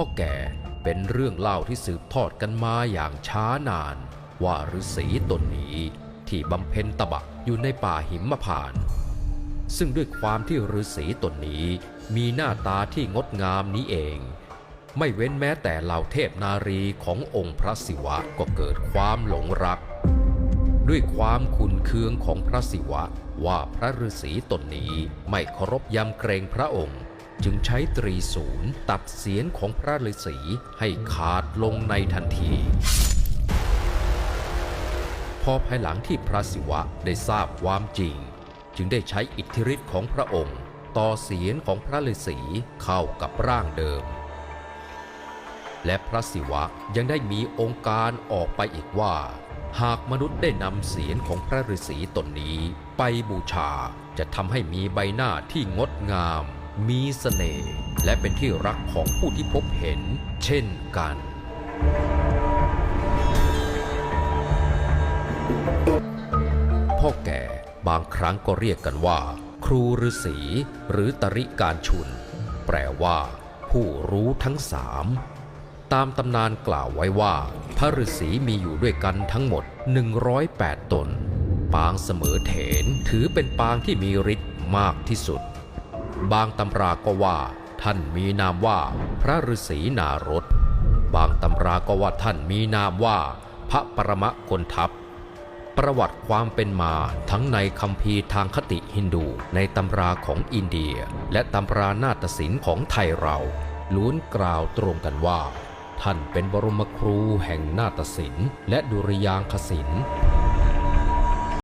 พ่อแก่เป็นเรื่องเล่าที่สืบทอดกันมาอย่างช้านาน ว่าฤาษีตนนี้ที่บำเพ็ญตบะอยู่ในป่าหิมพานต์ซึ่งด้วยความที่ฤาษีตนนี้มีหน้าตาที่งดงามนี้เอง ไม่เว้นแม้แต่เหล่าเทพนารีขององค์พระศิวะก็เกิดความหลงรัก ด้วยความขุนเคืองของพระศิวะว่าพระฤาษีตนนี้ไม่เคารพยำเกรงพระองค์ จึงใช้ตรีศูนย์ตัดเสียนของพระฤาษีให้ขาดลงในทันที พอภายหลังที่พระศิวะได้ทราบความจริง จึงได้ใช้อิทธิฤทธิ์ของพระองค์ ต่อเสียนของพระฤาษีเข้ากับร่างเดิม และพระศิวะยังได้มีองค์การออกไปอีกว่า หากมนุษย์ได้นำเสียนของพระฤาษีตนนี้ไปบูชาจะทำให้มีใบหน้าที่งดงาม มีเสน่ห์และเป็นที่รักของผู้ที่พบเห็น เช่นกัน พ่อแก่บางครั้งก็เรียกกันว่า ครูฤาษีหรือตริการชุน แปลว่า ผู้รู้ทั้งสามตามตำนานกล่าวไว้ว่า พระฤาษีมีอยู่ด้วยกันทั้งหมด 108 ตน ปางเสมอเถนถือเป็นปางที่มีฤทธิ์มากที่สุด บางตำราก็ว่า ท่านมีนามว่าพระฤาษีนารถ บางตำราก็ว่าท่านมีนามว่า พระปรมะกลทัพ ประวัติความเป็นมาทั้งในคัมภีร์ทางคติฮินดูในตำราของอินเดีย และตำรานาฏศิลป์ของไทยเราล้วนกล่าวตรงกันว่า ท่านเป็นบรมครูแห่งนาฏศิลป์และดุริยางคศิลป์